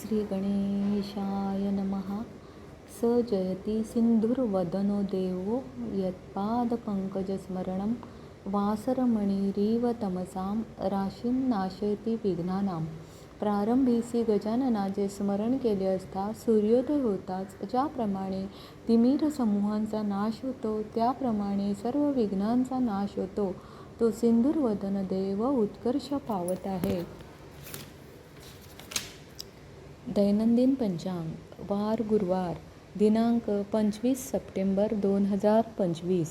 श्री गणेशाय नमः. स जयति सिन्धुर्वदनो देवो यत्पादपङ्कजस्मरणं वासरमणिरीव तमसां राशीं नाशयति विघ्नानां. प्रारंभीसी गजाननाचे स्मरण केले असता सूर्योदय होताच ज्याप्रमाणे तिमीर समूहांचा नाश होतो त्याप्रमाणे सर्व विघ्नांचा नाश होतो. तो सिंदूरवदन देव उत्कर्ष पावत आहे. दैनंदिन पंचांग वार गुरुवार दिनांक पंचवीस सप्टेंबर दोन हजार पंचवीस.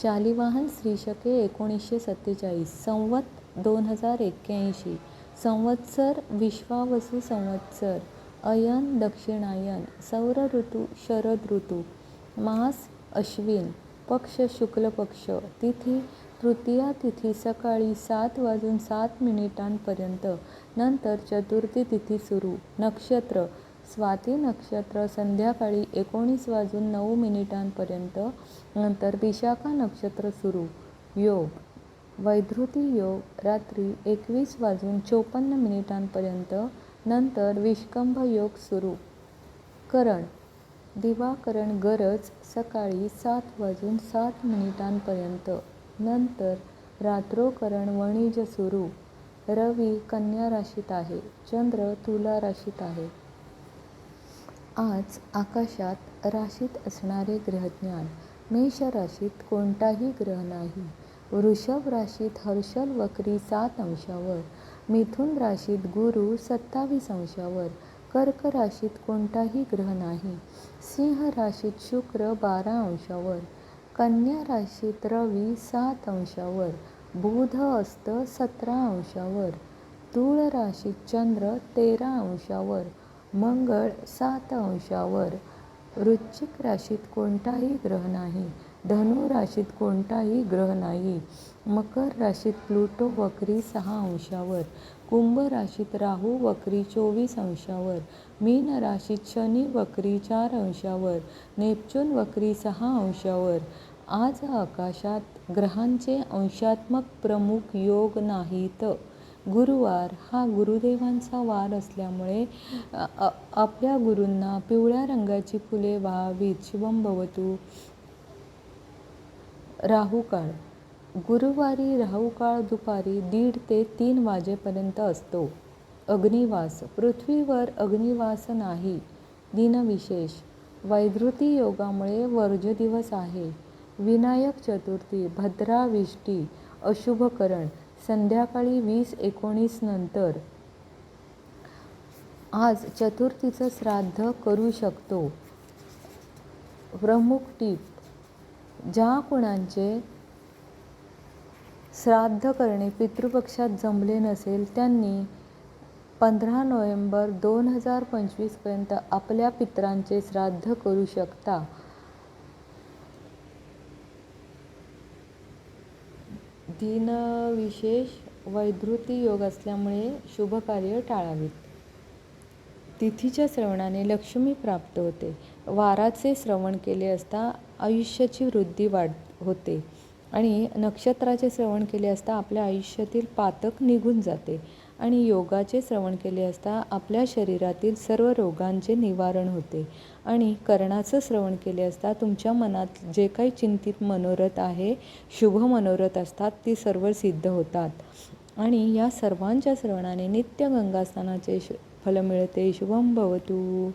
शालिवाहन श्री शके एकोणीसशे सत्तेचाळीस संवत दोन हजार एक्क्याऐंशी संवत्सर विश्वावसू संवत्सर अयन दक्षिणायन सौर ऋतू शरद ऋतू मास अश्विन पक्ष शुक्ल पक्ष तिथी तृतीया तिथी सकाळी सात वाजून सात मिनिटांपर्यंत. नंतर चतुर्थी तिथी सुरू. नक्षत्र. स्वाती नक्षत्र संध्याकाळी एकोणीस वाजून नऊ मिनिटांपर्यंत. नंतर विशाखा नक्षत्र सुरू. योग. वैधृती योग. रात्री एकवीस वाजून चोपन्न मिनिटांपर्यंत. नंतर विष्कंभ योग सुरू. करण. दिवाकरण गरज सकाळी सात वाजून सात मिनिटांपर्यंत. नंतर रात्रोकरण वणिज सुरू. रवी कन्या राशीत आहे चंद्र तुला राशीत आहे. आज आकाशात राशीत असणारे ग्रहज्ञान. मेष राशीत कोणताही ग्रह नाही. वृषभ राशीत हर्षल वक्री सात अंशावर. मिथुन राशीत गुरु सत्तावीस अंशावर. कर्क राशीत कोणताही ग्रह नाही. सिंह राशीत शुक्र बारा अंशावर. कन्या राशीत रवी सात अंशावर बुध अस्त सतरा अंशावर तुळ राशीत चंद्र तेरा अंशावर मंगळ सात अंशावर वृश्चिक राशीत कोणताही ग्रह नाही धनु राशीत कोणताही ग्रह नाही. मकर राशीत प्लुटो वक्री सहा अंशावर कुंभ राशीत राहू वक्री चोवीस अंशावर मीन राशीत शनी वक्री चार अंशावर नेपच्यून वक्री सहा अंशावर. आज आकाशात ग्रहांचे अंशात्मक प्रमुख योग नाहीत. गुरुवार हा गुरुदेवांचा वार असल्यामुळे आपल्या गुरूंना पिवळ्या रंगाची फुले व्हावीत शिवम भवतू राहुकाळ. गुरुवारी राहुकाळ दुपारी दीड ते तीन वाजेपर्यंत असतो. अग्निवास. पृथ्वीवर अग्निवास नाही. दिनविशेष. वैधृती योगामुळे वर्ज दिवस आहे. विनायक चतुर्थी भद्राविष्टी अशुभकरण संध्याकाळी वीस एकोणीस नंतर. आज चतुर्थीचं श्राद्ध करू शकतो. प्रमुख टीप ज्या कुणांचे श्राद्ध करणे पितृपक्षात जमले नसेल त्यांनी पंधरा नोव्हेंबर दोन हजार पंचवीसपर्यंत आपल्या पितरांचे श्राद्ध करू शकता. तीन विशेष वैधृती योग असल्यामुळे शुभकार्य टाळावीत. तिथीच्या श्रवणाने लक्ष्मी प्राप्त होते. वाराचे श्रवण केले असता आयुष्याची वृद्धी वाढ होते आणि नक्षत्राचे श्रवण केले असता आपल्या आयुष्यातील पातक निघून जाते. आणि योगाचे श्रवण केले असता आपल्या शरीरातील सर्व रोगांचे निवारण होते. आणि कर्णाचं श्रवण केले असता तुमच्या मनात जे काही चिंतित मनोरथ आहे शुभ मनोरथ असतात ती सर्व सिद्ध होतात. आणि या सर्वांच्या श्रवणाने नित्य गंगास्नानाचे फल मिळते. शुभम भवतू.